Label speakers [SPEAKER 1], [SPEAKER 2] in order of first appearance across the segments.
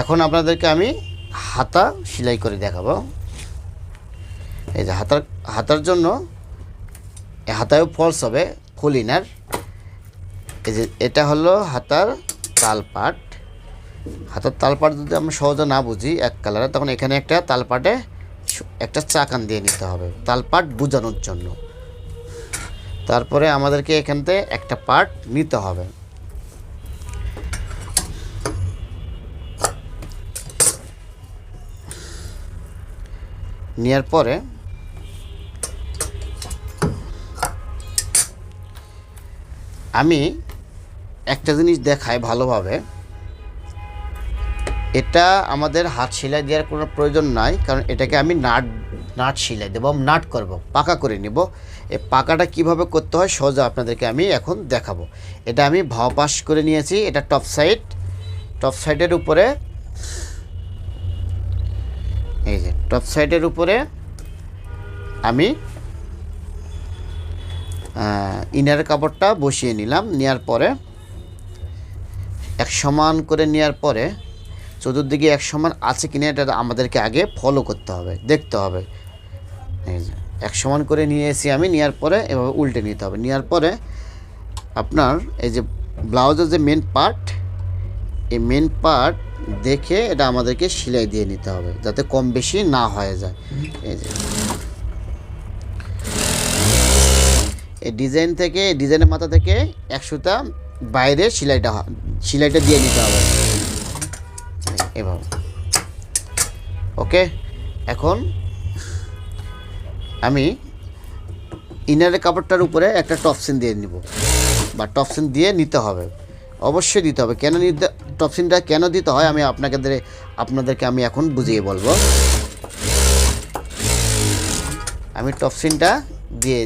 [SPEAKER 1] এখন আপনাদেরকে আমি হাতা সেলাই করে দেখাবো। এই যে হাতার হাতার জন্য হাতায়ও ফলস হবে ফুল ইনার এই যে এটা হলো হাতার তালপাট। হাতার তালপাট যদি আমরা সহজে না বুঝি এক কালারে, তখন এখানে একটা তালপাটে একটা চাকান দিয়ে নিতে হবে, তালপাট বোঝানোর জন্য। তারপরে আমাদেরকে এখানতে একটা পার্ট নিতে হবে। নেওয়ার পরে আমি একটা জিনিস দেখাই ভালোভাবে। এটা আমাদের হাত সেলাই দেওয়ার কোনো প্রয়োজন নাই, কারণ এটাকে আমি নাট নাট সেলাই দেবো নাট করব, পাকা করে নিব। এই পাকাটা কীভাবে করতে হয় সোজা আপনাদেরকে আমি এখন দেখাবো। এটা আমি ভাও পাশ করে নিয়েছি, এটা টপ সাইড, টপ সাইডের উপরে এই যে টপ সাইডের উপরে আমি ইনার কাপড়টা বসিয়ে নিলাম নেওয়ার পরে, এক সমান করে নেওয়ার পরে চতুর্দিকে এক সমান আছে কিনা এটা আমাদেরকে আগে ফলো করতে হবে, দেখতে হবে। এক সমান করে নিয়ে এসে আমি নেওয়ার পরে এভাবে উল্টে নিতে হবে। নেওয়ার পরে আপনার এই যে, ব্লাউজের যে মেন পার্ট এই মেন পার্ট দেখে এটা আমাদেরকে সেলাই দিয়ে নিতে হবে, যাতে কম বেশি না হয়ে যায়। এই যে। এই ডিজাইন থেকে, ডিজাইনের মাথা থেকে একশোটা বাইরে সেলাইটা সেলাইটা দিয়ে নিতে হবে। এভাবে। ওকে? এখন আমি ইনারের কাপড়টার উপরে একটা টপসিন দিয়ে নিব, বা টপসিন দিয়ে নিতে হবে। অবশ্যই দিতে হবে। কেন টপসিনটা কেন দিতে হয় আমি আপনাকে আপনাদেরকে আমি এখন বুঝিয়ে বলব। আমি টপসিনটা দিয়ে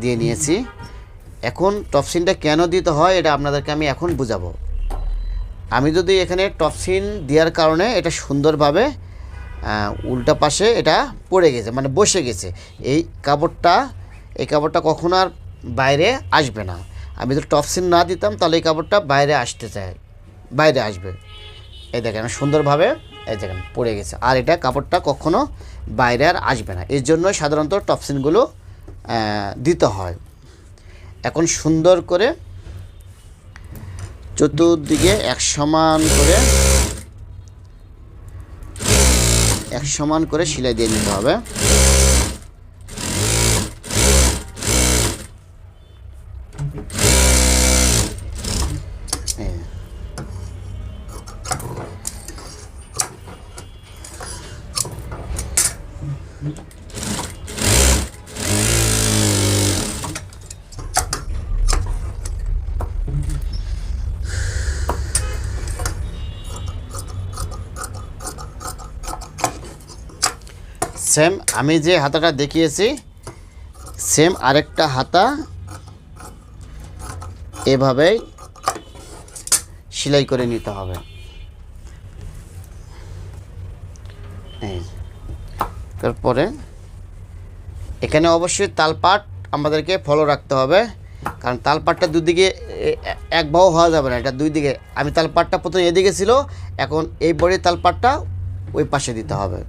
[SPEAKER 1] দিয়ে নিয়েছি। এখন টপসিনটা কেন দিতে হয় এটা আপনাদেরকে আমি এখন বুঝাবো। আমি যদি এখানে টপসিন দেওয়ার কারণে এটা সুন্দরভাবে উল্টা পাশে এটা পড়ে গেছে মানে বসে গেছে। এই কাপড়টা এই কাপড়টা কখনো আর বাইরে আসবে না। আমি যদি টপসিন না দিতাম, তাহলে এই কাপড়টা বাইরে আসতে চায়, বাইরে আসবে। এই দেখেন সুন্দরভাবে, এই দেখেন, পড়ে গেছে। আর এটা কাপড়টা কখনো বাইরে আর আসবে না। এর জন্য সাধারণত টপসিনগুলো দিতে হয়। এখন সুন্দর করে চতুর্দিকে এক সমান করে, এক সমান করে সেলাই দিয়ে নিতে হবে এই। সেম, আমি যে হাতাটা দেখিয়েছি, সেম আরেকটা হাতা এভাবেই সেলাই করে নিতে হবে। তারপরে এখানে অবশ্যই তালপাট আমাদেরকে ফলো রাখতে হবে, কারণ তালপাটটা দুদিকে এক বাহু হওয়া যাবে না, এটা দুই দিকে। আমি তালপাটটা প্রথমে এদিকে ছিল, এখন এই বড়ির তালপাটটা ওই পাশে দিতে হবে।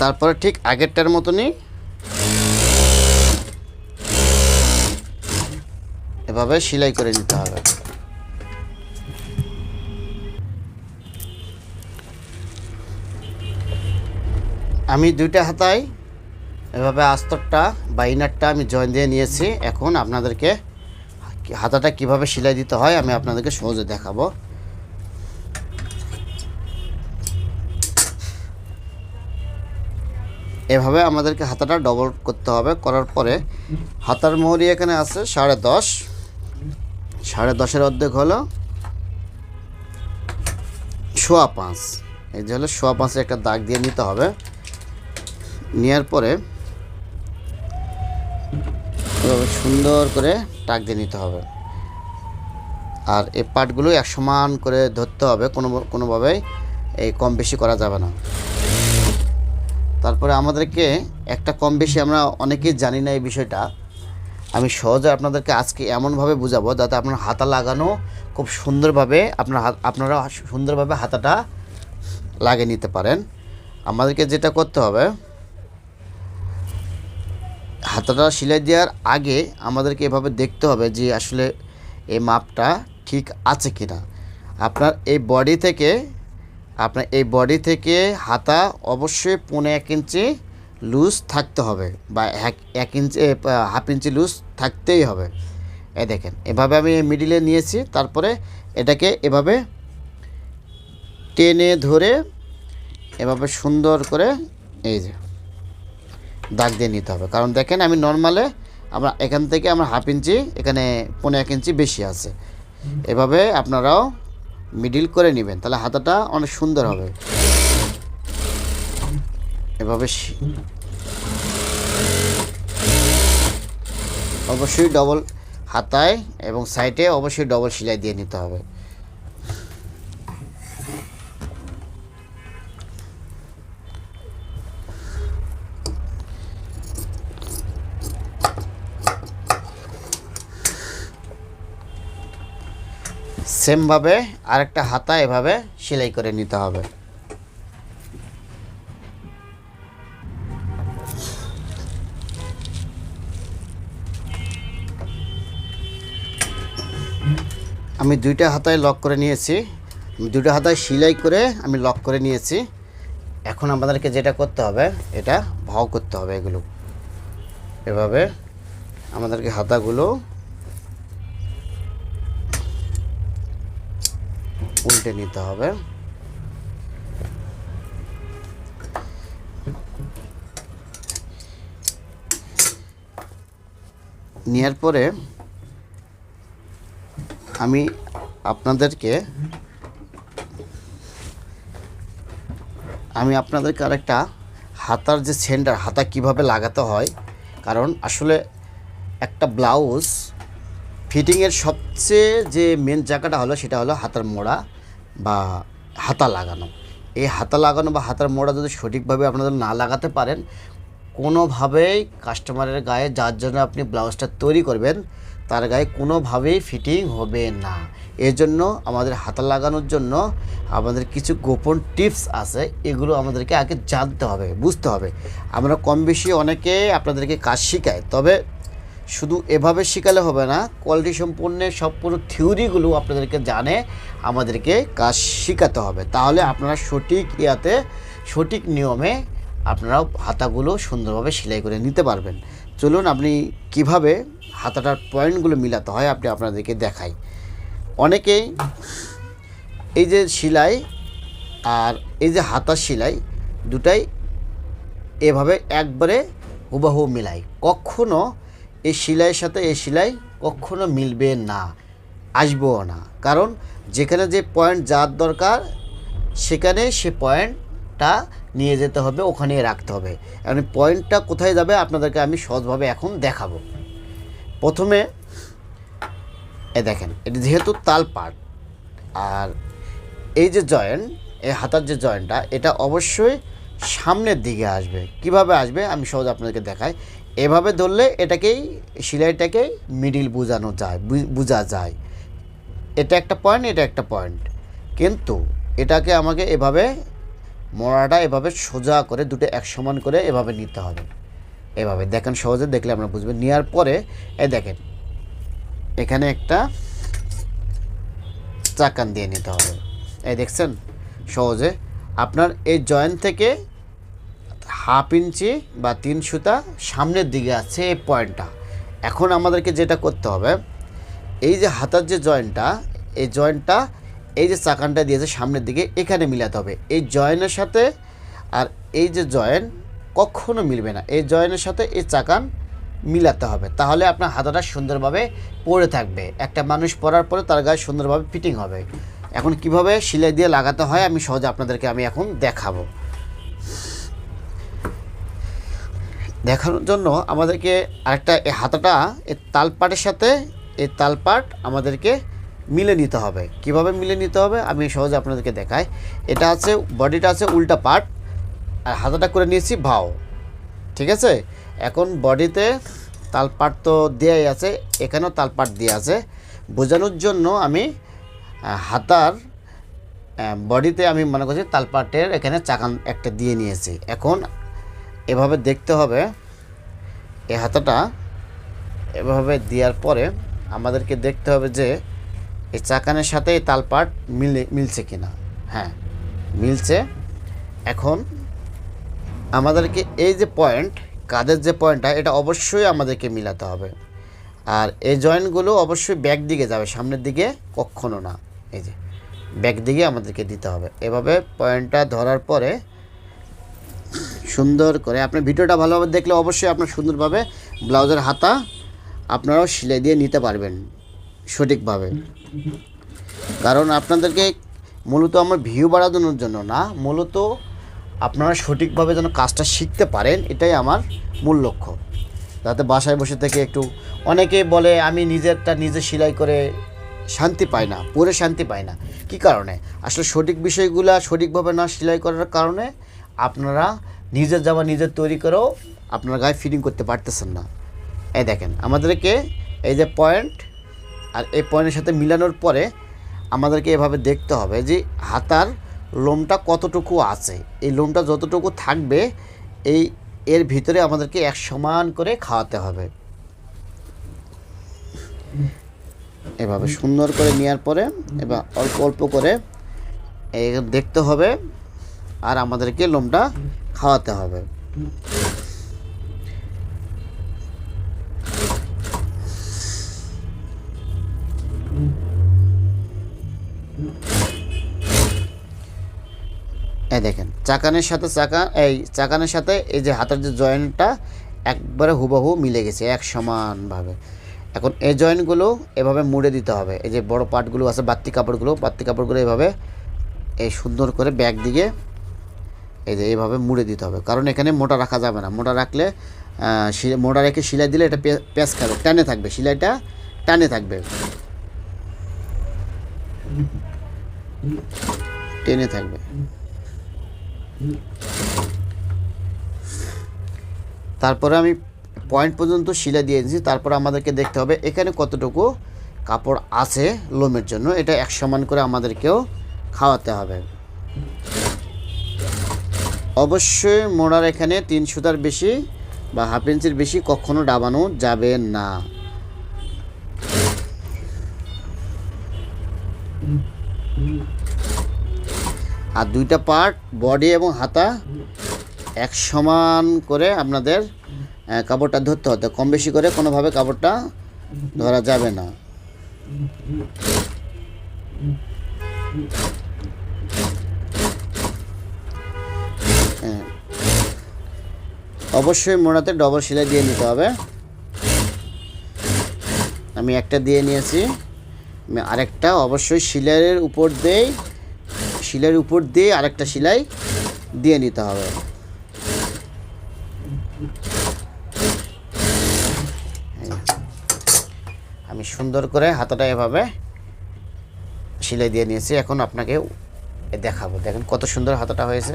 [SPEAKER 1] তারপরে ঠিক আগেরটার মতনই এভাবে সেলাই করে নিতে হবে। আমি দুইটা হাতায় এভাবে আস্তরটা বা ইনারটা আমি জয়েন দিয়ে নিয়েছি। এখন আপনাদেরকে হাতাটা কীভাবে সেলাই দিতে হয় আমি আপনাদেরকে সহজে দেখাবো। এভাবে আমাদেরকে হাতাটা ডবল করতে হবে। করার পরে হাতার মোহরি এখানে আছে সাড়ে দশ। সাড়ে দশের অর্ধেক হলো সোয়া পাঁচ। এই যে হলো সোয়া পাঁচে একটা দাগ দিয়ে নিতে হবে। নেওয়ার পরে সুন্দর করে টাক দিয়ে নিতে হবে। আর এই পার্টগুলো এক সমান করে ধরতে হবে। কোনো কোনোভাবেই এই কম বেশি করা যাবে না। তারপরে আমাদেরকে একটা কম বেশি আমরা অনেকেই জানি না এই বিষয়টা। আমি সহজে আপনাদেরকে আজকে এমনভাবে বুঝাবো যাতে আপনার হাতা লাগানো খুব সুন্দরভাবে আপনার আপনারা সুন্দরভাবে হাতাটা লাগিয়ে নিতে পারেন। আমাদেরকে যেটা করতে হবে, হাতাটা সেলাই দেওয়ার আগে আমাদেরকে এভাবে দেখতে হবে যে আসলে এই মাপটা ঠিক আছে কি না আপনার এই বডি থেকে আপনার এই বডি থেকে হাতা অবশ্যই পৌনে এক ইঞ্চি লুজ থাকতে হবে বা এক ইঞ্চি হাফ ইঞ্চি লুজ থাকতেই হবে। এ দেখেন, এভাবে আমি মিডিলে নিয়েছি, তারপরে এটাকে এভাবে টেনে ধরে এভাবে সুন্দর করে এই যে দাগ দিয়ে নিতে হবে। কারণ দেখেন, আমি নর্মালে আমরা এখান থেকে আমার হাফ ইঞ্চি, এখানে পনেরো এক ইঞ্চি বেশি আছে। এভাবে আপনারাও মিডিল করে নেবেন, তাহলে হাতাটা অনেক সুন্দর হবে। এভাবে অবশ্যই ডবল হাতায় এবং সাইডে অবশ্যই ডবল সেলাই দিয়ে নিতে হবে। সেমভাবে আরেকটা হাতা এভাবে সেলাই করে নিতে হবে। আমি দুইটা হাতায় লক করে নিয়েছি। দুইটা হাতায় সেলাই করে আমি লক করে নিয়েছি। এখন আমাদেরকে যেটা করতে হবে, এটা ভাও করতে হবে এগুলো। এভাবে আমাদেরকে হাতাগুলো উল্টে নিতে হবে। নেওয়ার পরে আমি আপনাদেরকে আমি আপনাদেরকে আরেকটা হাতার যে সেন্টার, হাতা কীভাবে লাগাতে হয়, কারণ আসলে একটা ব্লাউজ ফিটিংয়ের সবচেয়ে যে মেন জায়গাটা হলো সেটা হলো হাতার মোড়া বা হাতা লাগানো। এই হাতা লাগানো বা হাতার মোড়া যদি সঠিকভাবে আপনাদের না লাগাতে পারেন, কোনোভাবেই কাস্টমারের গায়ে যার জন্য আপনি ব্লাউজটা তৈরি করবেন, তার গায়ে কোনোভাবেই ফিটিং হবে না। এর জন্য আমাদের হাতা লাগানোর জন্য আমাদের কিছু গোপন টিপস আছে, এগুলো আমাদেরকে আগে জানতে হবে, বুঝতে হবে। আমরা কম বেশি অনেকে আপনাদেরকে কাজ শেখাই তবে শুধু এভাবে শেখালে হবে না কোয়ালিটি সম্পূর্ণ সম্পূর্ণ থিওরিগুলো আপনাদেরকে জানে, আমাদেরকে কাজ শেখাতে হবে। তাহলে আপনারা সঠিক ইয়াতে, সঠিক নিয়মে আপনারা হাতাগুলো সুন্দরভাবে সেলাই করে নিতে পারবেন। চলুন আপনি কীভাবে হাতাটার পয়েন্টগুলো মিলাতে হয় আপনি আপনাদেরকে দেখাই। অনেকেই এই যে সেলাই আর এই যে হাতার সেলাই দুটাই এভাবে একবারে হুবাহু মিলাই কখনো এই শিলাইয়ের সাথে এই শিলাই কখনো মিলবে না, আসবেও না। কারণ যেখানে যে পয়েন্ট যার দরকার, সেখানে সে পয়েন্টটা নিয়ে যেতে হবে ওখানে রাখতে হবে। এখন পয়েন্টটা কোথায় যাবে আপনাদেরকে আমি সহজভাবে এখন দেখাবো। প্রথমে, এ দেখেন, এটা যেহেতু তাল পাট আর এই যে জয়েন্ট এই হাতার যে জয়েন্টটা এটা অবশ্যই সামনের দিকে আসবে। কীভাবে আসবে আমি সহজ আপনাদেরকে দেখাই। এভাবে ধরলে এটাকেই, সেলাইটাকেই মিডিল বোঝানো যায় বোঝা যায়। এটা একটা পয়েন্ট এটা একটা পয়েন্ট কিন্তু এটাকে আমাকে এভাবে মোড়াটা এভাবে সোজা করে দুটো এক সমান করে এভাবে নিতে হবে। এভাবে, দেখেন সহজে দেখলে আমরা বুঝবেন। নেওয়ার পরে, এই দেখেন, এখানে একটা চাকান দিয়ে নিতে হবে। এই দেখছেন? সহজে। আপনার এই জয়েন্ট থেকে হাফ ইঞ্চি বা তিন সুতা সামনের দিকে আছে এই পয়েন্টটা। এখন আমাদেরকে যেটা করতে হবে, এই যে হাতার যে জয়েন্টটা, এই জয়েন্টটা এই যে চাকানটা দিয়েছে সামনের দিকে, এখানে মিলাতে হবে। এই জয়েনের সাথে আর এই যে জয়েন কখনো মিলবে না। এই জয়েনের সাথে এই চাকান মিলাতে হবে। তাহলে আপনার হাতাটা সুন্দরভাবে পড়ে থাকবে। একটা মানুষ পরার পরে তার গায়ে সুন্দরভাবে ফিটিং হবে। এখন কীভাবে সেলাই দিয়ে লাগাতে হয় আমি সহজে আপনাদেরকে আমি এখন দেখাবো। দেখানোর জন্য আমাদেরকে আরেকটা এই হাতাটা এই তালপাটের সাথে এই তালপাট আমাদেরকে মিলে নিতে হবে। কীভাবে মিলে নিতে হবে? আমি সহজে আপনাদেরকে দেখাই। এটা আছে, বডিটা আছে উল্টা পাট, আর হাতাটা করে নিয়েছি ভাও। ঠিক আছে? এখন বডিতে তালপাট তো দেয়াই আছে, এখানেও তালপাট দেওয়া আছে। বোঝানোর জন্য আমি হাতার বডিতে আমি মনে করছি তালপাটের এখানে চাকান একটা দিয়ে নিয়েছি। এখন এভাবে দেখতে হবে। এই হাতাটা এভাবে দেওয়ার পরে আমাদেরকে দেখতে হবে যে এই চাকানের সাথে এই তালপাট মিলে, মিলছে কি না হ্যাঁ মিলছে। এখন আমাদেরকে এই যে পয়েন্ট, কাদের যে পয়েন্টটা, এটা অবশ্যই আমাদেরকে মিলাতে হবে। আর এই জয়েন্টগুলো অবশ্যই ব্যাক দিকে যাবে, সামনের দিকে কখনো না। এই যে, ব্যাক দিকে আমাদেরকে দিতে হবে। এভাবে পয়েন্টটা ধরার পরে সুন্দর করে। আপনি ভিডিওটা ভালোভাবে দেখলে অবশ্যই আপনার সুন্দরভাবে ব্লাউজের হাতা আপনারাও সেলাই দিয়ে নিতে পারবেন সঠিকভাবে। কারণ আপনাদেরকে মূলত আমার ভিউ বাড়ানোর জন্য না, মূলত আপনারা সঠিকভাবে যেন কাজটা শিখতে পারেন, এটাই আমার মূল লক্ষ্য। যাতে বাসায় বসে থেকে একটু, অনেকে বলে আমি নিজেরটা নিজে সেলাই করে শান্তি পাই না, পরে শান্তি পাই না। কি কারণে? আসলে সঠিক বিষয়গুলো সঠিকভাবে না সেলাই করার কারণে আপনারা নিজের জামা নিজের তৈরি করেও আপনার গায়ে ফিটিং করতে পারতেছেন না। এই দেখেন, আমাদেরকে এই যে পয়েন্ট আর এই পয়েন্টের সাথে মিলানোর পরে আমাদেরকে এভাবে দেখতে হবে যে হাতার লোমটা কতটুকু আছে। এই লোমটা যতটুকু থাকবে, এই এর ভিতরে আমাদেরকে এক সমান করে খাওয়াতে হবে। এভাবে সুন্দর করে নেওয়ার পরে, এবার অল্প অল্প করে দেখতে হবে আর আমাদেরকে লোমটা খাওয়াতে হবে। এই দেখেন, চাকানের সাথে চাকা, এই চাকানের সাথে এই যে হাতের যে জয়েন্টটা একবারে হুবহু মিলে গেছে, এক সমানভাবে এখন এই জয়েন্টগুলো এভাবে মুড়ে দিতে হবে। এই যে বড় পার্টগুলো আছে বাত্তি কাপড়গুলো বাত্তি কাপড়গুলো এভাবে এই সুন্দর করে ব্যাগ দিকে এই যে এইভাবে মুড়ে দিতে হবে। কারণ এখানে মোটা রাখা যাবে না। মোটা রাখলে মোটা রেখে সেলাই দিলে এটা পে- পেঁচ খাবে। টানে থাকবে। সেলাইটা টানে থাকবে। টেনে থাকবে। তারপরে আমি পয়েন্ট পর্যন্ত শিলা দিয়ে দিয়েছি। তারপরে আমাদেরকে দেখতে হবে এখানে কতটুকু কাপড় আছে লোমের জন্য। এটা এক সমান করে আমাদেরকেও খাওয়াতে হবে। অবশ্যই মোড়ার এখানে তিন সুতার বেশি বা হাফ ইঞ্চির বেশি কখনো ডাবানো যাবে না। আর দুইটা পার্ট, বডি এবং হাতা এক সমান করে আপনাদের কাপড়টা ধরতে হতে কম বেশি করে কোনোভাবে কাপড়টা ধরা যাবে না। হ্যাঁ। অবশ্যই মোড়াতে ডবল সেলাই দিয়ে নিতে হবে। আমি একটা দিয়ে নিয়েছি। আরেকটা, অবশ্যই সিলাইয়ের উপর দিয়েই শিলের উপর দিয়ে আরেকটা সেলাই দিয়ে নিতে হবে। আমি সুন্দর করে হাতাটা এভাবে সেলাই দিয়ে নিয়েছি। এখন আপনাকে দেখাবো। দেখেন কত সুন্দর হাতাটা হয়েছে।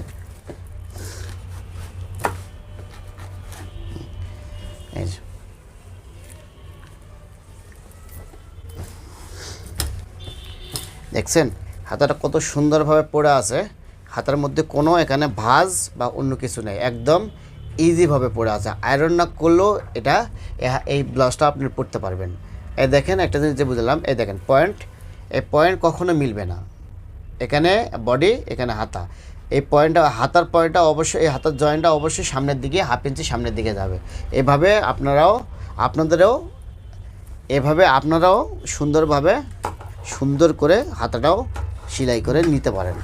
[SPEAKER 1] দেখছেন? হাতাটা কত সুন্দরভাবে পড়ে আছে। হাতার মধ্যে কোনো এখানে ভাঁজ বা অন্য কিছু নেই। একদম ইজিভাবে পড়ে আছে। আয়রন না করলেও এটা, এ- এই ব্লাউজটা আপনি পরতে পারবেন। এই দেখেন, একটা জিনিস যে বুঝলাম এই দেখেন পয়েন্ট এই পয়েন্ট কখনো মিলবে না। এখানে বডি এখানে হাতা। এই পয়েন্টটা হাতার পয়েন্টটা অবশ্যই, এই হাতার জয়েন্টটা অবশ্যই সামনের দিকে হাফ ইঞ্চি সামনের দিকে যাবে। এভাবে আপনারাও, আপনাদেরও, এভাবে আপনারাও সুন্দরভাবে সুন্দর করে হাতাটাও সেলাই করে নিতে পারেন।